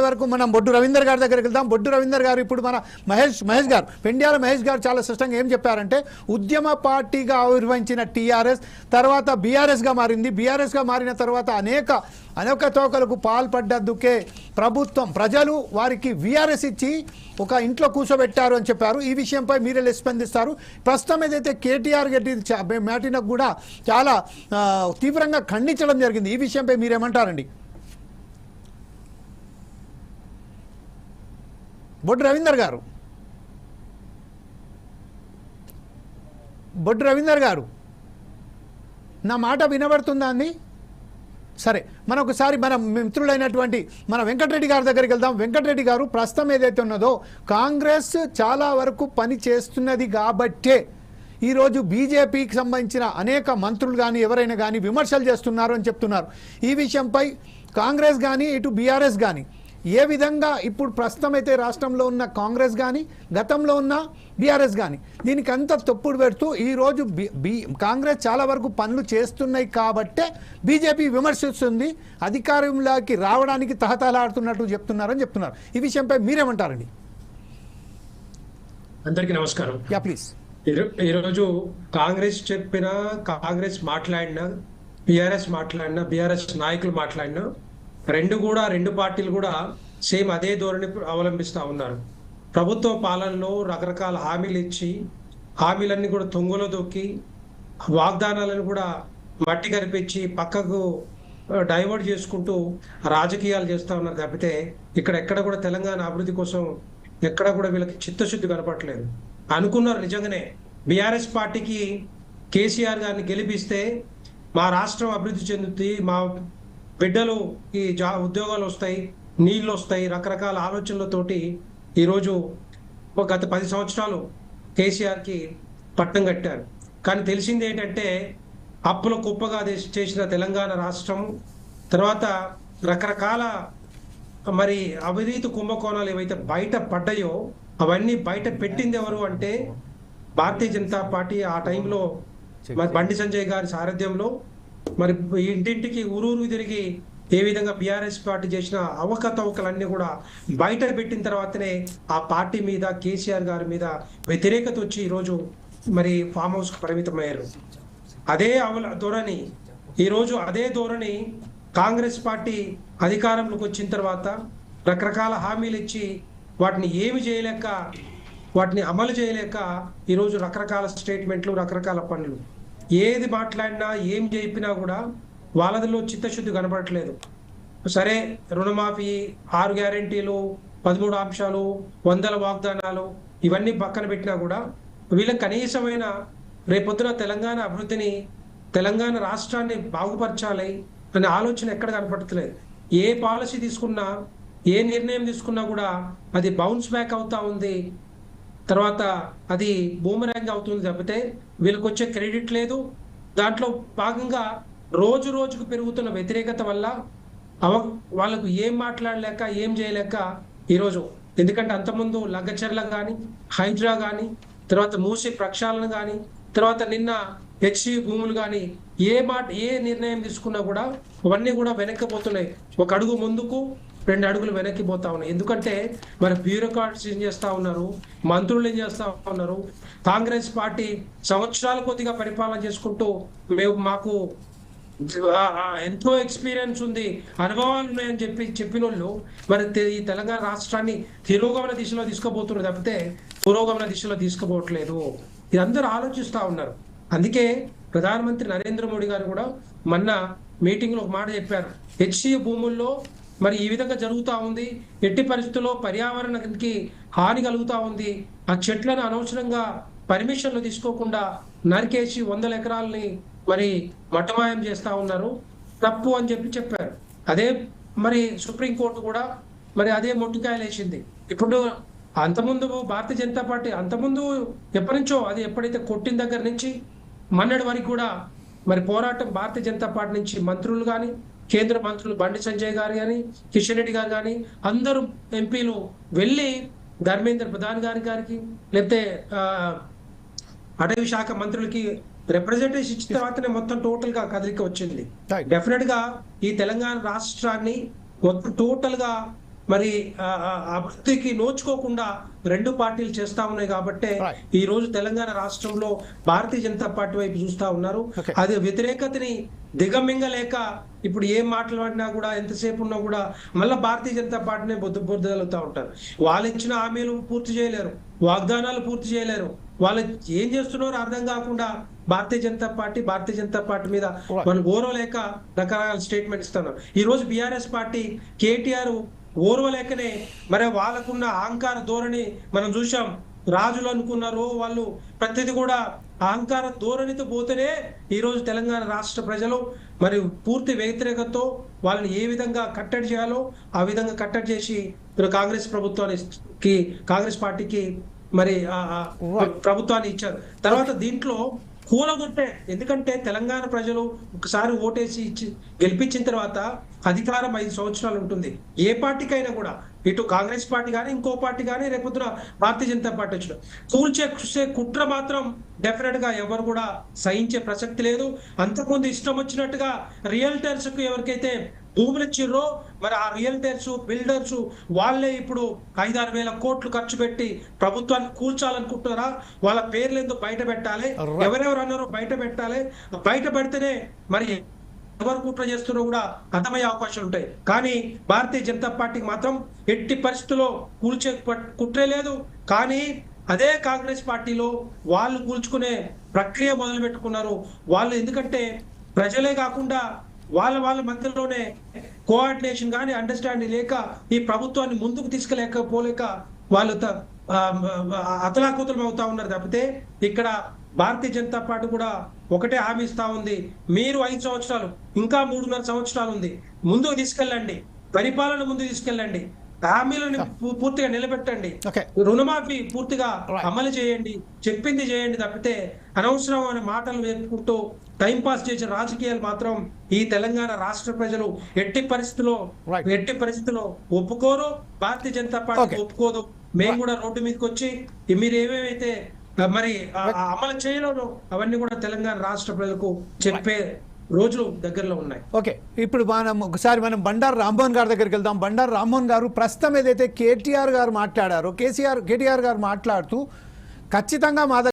వరకు మనం బొడ్డు రవీందర్ గారి దగ్గరికి వెళ్దాం. బొడ్డు రవీందర్ గారు ఇప్పుడు మన మహేష్ మహేష్ గారు పెండ్యాల మహేష్ గారు చాలా స్పష్టంగా ఏం చెప్పారంటే ఉద్యమ పార్టీగా ఆవిర్వహించిన టీఆర్ఎస్ తర్వాత బీఆర్ఎస్గా మారింది. బీఆర్ఎస్గా మారిన తర్వాత అనేక అనేక తోకలకు పాల్పడ్డందుకే ప్రభుత్వం ప్రజలు వారికి వీఆర్ఎస్ ఇచ్చి ఒక ఇంట్లో కూర్చోబెట్టారు అని చెప్పారు. ఈ విషయంపై మీరే స్పందిస్తారు. ప్రస్తుతం ఏదైతే కేటీఆర్ గడ్డి మ్యాటినకు కూడా చాలా తీవ్రంగా ఖండించడం జరిగింది. ఈ విషయంపై మీరేమంటారండి? బొడ్డు రవీందర్ గారు. బొడ్డు రవీందర్ గారు నా మాట వినబడుతుందా అండి? సరే మన ఒకసారి మన మిత్రుడైనటువంటి మన వెంకటరెడ్డి గారి దగ్గరికి వెళ్దాం. వెంకటరెడ్డి గారు ప్రస్తుతం ఏదైతే ఉన్నదో కాంగ్రెస్ చాలా వరకు పని చేస్తున్నది కాబట్టే ఈరోజు బీజేపీకి సంబంధించిన అనేక మంత్రులు కానీ ఎవరైనా కానీ విమర్శలు చేస్తున్నారు అని చెప్తున్నారు. ఈ విషయంపై కాంగ్రెస్ కానీ ఇటు బీఆర్ఎస్ కానీ ఏ విధంగా ఇప్పుడు ప్రస్తుతం అయితే రాష్ట్రంలో ఉన్న కాంగ్రెస్ కానీ గతంలో ఉన్న బీఆర్ఎస్ కానీ దీనికి అంత తప్పుడు పెడుతూ ఈరోజు బి కాంగ్రెస్ చాలా వరకు పనులు చేస్తున్నాయి కాబట్టే బీజేపీ విమర్శిస్తుంది అధికారంలోకి రావడానికి తహతలాడుతున్నట్టు చెప్తున్నారని చెప్తున్నారు. ఈ విషయంపై మీరేమంటారండి? అందరికీ నమస్కారం. Yeah please. ఈరో- ఈరోజు కాంగ్రెస్ చెప్పిన కాంగ్రెస్ మాట్లాడినా బీఆర్ఎస్ మాట్లాడినా బీఆర్ఎస్ నాయకులు మాట్లాడినా రెండు కూడా రెండు పార్టీలు కూడా సేమ్ అదే ధోరణి అవలంబిస్తూ ఉన్నారు. ప్రభుత్వ పాలనలో రకరకాల హామీలు ఇచ్చి హామీలన్నీ కూడా తొంగులో దొక్కి వాగ్దానాలను కూడా మట్టి కనిపించి పక్కకు డైవర్ట్ చేసుకుంటూ రాజకీయాలు చేస్తూ ఉన్నారు తప్పితే ఇక్కడ ఎక్కడ కూడా తెలంగాణ అభివృద్ధి కోసం ఎక్కడ కూడా వీళ్ళకి చిత్తశుద్ధి కనపట్లేదు అనుకున్నారు నిజంగానే. బీఆర్ఎస్ పార్టీకి కేసీఆర్ గారిని గెలిపిస్తే మా రాష్ట్రం అభివృద్ధి చెందుతుంది మా బిడ్డలు ఈ జా ఉద్యోగాలు వస్తాయి నీళ్ళు వస్తాయి రకరకాల ఆలోచనలతోటి ఈరోజు ఒక గత పది సంవత్సరాలు కేసీఆర్కి పట్టం కట్టారు. కానీ తెలిసింది ఏంటంటే అప్పుల కుప్పగా చేసి- చేసిన తెలంగాణ రాష్ట్రం తర్వాత రకరకాల మరి అవినీతి కుంభకోణాలు ఏవైతే బయట పడ్డాయో అవన్నీ బయట పెట్టింది ఎవరు అంటే భారతీయ జనతా పార్టీ ఆ టైంలో బండి సంజయ్ గారి సారథ్యంలో మరి ఇంటింటికి ఊరూరు తిరిగి ఏ విధంగా బీఆర్ఎస్ పార్టీ చేసిన అవకతవకలన్నీ కూడా బయట పెట్టిన తర్వాతనే ఆ పార్టీ మీద కేసీఆర్ గారి మీద వ్యతిరేకత వచ్చి ఈరోజు మరి ఫామ్ హౌస్ పరిమితమయ్యారు. అదే అవల ధోరణి ఈరోజు అదే ధోరణి కాంగ్రెస్ పార్టీ అధికారంలోకి వచ్చిన తర్వాత రకరకాల హామీలు ఇచ్చి వాటిని ఏమి చేయలేక వాటిని అమలు చేయలేక ఈరోజు రకరకాల స్టేట్మెంట్లు రకరకాల పనులు. ఏది మాట్లాడినా ఏం చెప్పినా కూడా వాళ్ళదిలో చిత్తశుద్ధి కనపడట్లేదు. సరే రుణమాఫీ ఆరు గ్యారెంటీలు పదమూడు అంశాలు వందల వాగ్దానాలు ఇవన్నీ పక్కన పెట్టినా కూడా వీళ్ళకి కనీసమైన రేపొద్దున తెలంగాణ అభివృద్ధిని తెలంగాణ రాష్ట్రాన్ని బాగుపరచాలి అనే ఆలోచన ఎక్కడ కనపడట్లేదు. ఏ పాలసీ తీసుకున్నా ఏ నిర్ణయం తీసుకున్నా కూడా అది బౌన్స్ బ్యాక్ అవుతా ఉంది. తర్వాత అది బూమరాంగ్ అవుతుంది తప్పితే వీళ్ళకి వచ్చే క్రెడిట్ లేదు. దాంట్లో భాగంగా రోజు రోజుకు పెరుగుతున్న వ్యతిరేకత వల్ల అవ వాళ్ళకు ఏం మాట్లాడలేక ఏం చేయలేక ఈరోజు ఎందుకంటే అంతకుముందు లగ్గచర్ల కానీ హైడ్రా కానీ తర్వాత మూసి ప్రక్షాళన కానీ తర్వాత నిన్న హెచ్సి భూములు కానీ ఏ మాట ఏ నిర్ణయం తీసుకున్నా కూడా అవన్నీ కూడా వెనక్కిపోతున్నాయి ఒక అడుగు ముందుకు రెండు అడుగులు వెనక్కి పోతా ఉన్నాయి. ఎందుకంటే మరి బ్యూరోక్రాట్స్ ఏం చేస్తా ఉన్నారు? మంత్రులు ఏం చేస్తా ఉన్నారు? కాంగ్రెస్ పార్టీ సంవత్సరాల కొద్దిగా పరిపాలన చేసుకుంటూ మేము మాకు ఎంతో ఎక్స్పీరియన్స్ ఉంది అనుభవాలు ఉన్నాయని చెప్పి చెప్పిన వాళ్ళు మరి తె- ఈ తెలంగాణ రాష్ట్రాన్ని తిరోగమన దిశలో తీసుకుపోతున్నారు తప్పితే పురోగమన దిశలో తీసుకుపోవట్లేదు. ఇది అందరూ ఆలోచిస్తా ఉన్నారు. అందుకే ప్రధానమంత్రి నరేంద్ర మోడీ గారు కూడా మొన్న మీటింగ్లో ఒక మాట చెప్పారు. హెచ్సిఏ భూముల్లో మరి ఈ విధంగా జరుగుతూ ఉంది. ఎట్టి పరిస్థితుల్లో పర్యావరణానికి హాని కలుగుతూ ఉంది. ఆ చెట్లను అనవసరంగా పర్మిషన్లు తీసుకోకుండా నరికేసి వందల ఎకరాలని మరి మటమాయం చేస్తూ ఉన్నారు. తప్పు అని చెప్పి చెప్పారు. అదే మరి సుప్రీంకోర్టు కూడా మరి అదే మొట్టుకాయలేసింది ఇప్పుడు అంతకుముందు భారతీయ జనతా పార్టీ అంతకుముందు ఎప్పటి నుంచో అది ఎప్పుడైతే కొట్టిన దగ్గర నుంచి మన్నడి వరకు కూడా మరి పోరాటం భారతీయ జనతా పార్టీ నుంచి మంత్రులు కానీ కేంద్ర మంత్రులు బండి సంజయ్ గారు కానీ కిషన్ రెడ్డి గారు కానీ అందరూ ఎంపీలు వెళ్ళి ధర్మేంద్ర ప్రధాన్ గారి గారికి లేకపోతే అటవీ శాఖ మంత్రులకి రిప్రజెంటేషన్ ఇచ్చిన తర్వాతనే మొత్తం టోటల్గా కదలిక వచ్చింది. డెఫినెట్గా ఈ తెలంగాణ రాష్ట్రాన్ని మొత్తం టోటల్గా మరి అభివృద్ధికి నోచుకోకుండా రెండు పార్టీలు చేస్తా ఉన్నాయి కాబట్టి. ఈ రోజు తెలంగాణ రాష్ట్రంలో భారతీయ జనతా పార్టీ వైపు చూస్తా ఉన్నారు. అది వ్యతిరేకతని దిగమింగలేక ఇప్పుడు ఏం మాట్లాడినా కూడా ఎంతసేపు ఉన్నా కూడా మళ్ళీ భారతీయ జనతా పార్టీనే బొద్దు బొద్దులుతా ఉంటారు వాళ్ళు ఇచ్చిన హామీలు పూర్తి చేయలేరు వాగ్దానాలు పూర్తి చేయలేరు వాళ్ళు ఏం చేస్తున్నారో అర్థం కాకుండా భారతీయ జనతా పార్టీ భారతీయ జనతా పార్టీ మీద. మనం ఓర్వలేక రకరకాల స్టేట్మెంట్ ఇస్తున్నారు ఈ రోజు బీఆర్ఎస్ పార్టీ కేటీఆర్ ఓర్వలేకనే. మరి వాళ్ళకున్న అహంకార ధోరణి మనం చూసాం రాజులు అనుకున్నారు వాళ్ళు ప్రతిది కూడా అహంకార ధోరణితో పోతేనే ఈ రోజు తెలంగాణ రాష్ట్ర ప్రజలు మరి పూర్తి వ్యతిరేకతతో వాళ్ళని ఏ విధంగా కట్టడి చేయాలో ఆ విధంగా కట్టడి చేసి కాంగ్రెస్ ప్రభుత్వానికి కాంగ్రెస్ పార్టీకి మరి ప్రభుత్వాన్ని ఇచ్చారు. తర్వాత దీంట్లో కూలగొట్టే. ఎందుకంటే తెలంగాణ ప్రజలు ఒకసారి ఓటేసి ఇచ్చి గెలిపించిన తర్వాత అధికారం ఐదు సంవత్సరాలు ఉంటుంది. ఏ పార్టీకైనా కూడా ఇటు కాంగ్రెస్ పార్టీ కానీ ఇంకో పార్టీ కానీ రేపొద్దున భారతీయ జనతా పార్టీ వచ్చిన కూల్చే కుట్ర మాత్రం డెఫినెట్గా ఎవరు కూడా సహించే ప్రసక్తి లేదు. అంతకుముందు ఇష్టం వచ్చినట్టుగా రియల్టర్స్కు ఎవరికైతే భూములు ఇచ్చిర్రో మరి ఆ రియల్టర్స్ బిల్డర్స్ వాళ్ళే ఇప్పుడు ఐదారు వేల కోట్లు ఖర్చు పెట్టి ప్రభుత్వాన్ని కూల్చాలనుకుంటున్నారా? వాళ్ళ పేర్లు ఎందుకు బయట పెట్టాలి. ఎవరెవరు అన్నారో బయట పెట్టాలి. బయట పెడితేనే మరి ఎవరు కుట్ర చేస్తున్నారో కూడా అర్థమయ్యే అవకాశాలు ఉంటాయి. కానీ భారతీయ జనతా పార్టీకి మాత్రం ఎట్టి పరిస్థితుల్లో కూల్చే కుట్రే లేదు. కానీ అదే కాంగ్రెస్ పార్టీలో వాళ్ళు కూల్చుకునే ప్రక్రియ మొదలు పెట్టుకున్నారు వాళ్ళు ఎందుకంటే ప్రజలే కాకుండా వాళ్ళ వాళ్ళ మధ్యలోనే కోఆర్డినేషన్ కానీ అండర్స్టాండింగ్ లేక ఈ ప్రభుత్వాన్ని ముందుకు తీసుకెళ్ళకపోలేక వాళ్ళు అతలాకుతలం అవుతా ఉన్నారు తప్పితే ఇక్కడ భారతీయ జనతా పార్టీ కూడా ఒకటే హామీ ఇస్తా ఉంది. మీరు ఐదు సంవత్సరాలు ఇంకా మూడున్నర సంవత్సరాలు ఉంది. ముందుకు తీసుకెళ్ళండి. పరిపాలన ముందుకు తీసుకెళ్ళండి. హామీలను పూర్తిగా నిలబెట్టండి. రుణమాఫీ పూర్తిగా. అమలు చేయండి. చెప్పింది చేయండి తప్పితే అనవసరమైన మాటలు వేపుకుంటూ టైం పాస్ చేసే రాజకీయాలు మాత్రం ఈ తెలంగాణ రాష్ట్ర ప్రజలు ఎట్టి పరిస్థితిలో. ఎట్టి పరిస్థితిలో ఒప్పుకోరు. భారతీయ జనతా పార్టీ. ఒప్పుకోదు. మేము కూడా రోడ్డు మీదకి వచ్చి మీరు ఏమేమైతే మరి అమలు చేయలేదో అవన్నీ కూడా తెలంగాణ రాష్ట్ర ప్రజలకు చెప్పే రోజులు దగ్గరలో ఉన్నాయి. ఓకే ఇప్పుడు మనం ఒకసారి మనం బండారు రామ్మోహన్ గారి దగ్గరికి వెళ్దాం. బండారు రామ్మోహన్ గారు ప్రస్తుతం ఏదైతే కేటీఆర్ గారు మాట్లాడారో కేసీఆర్ కేటీఆర్ గారు మాట్లాడుతూ ఖచ్చితంగా మా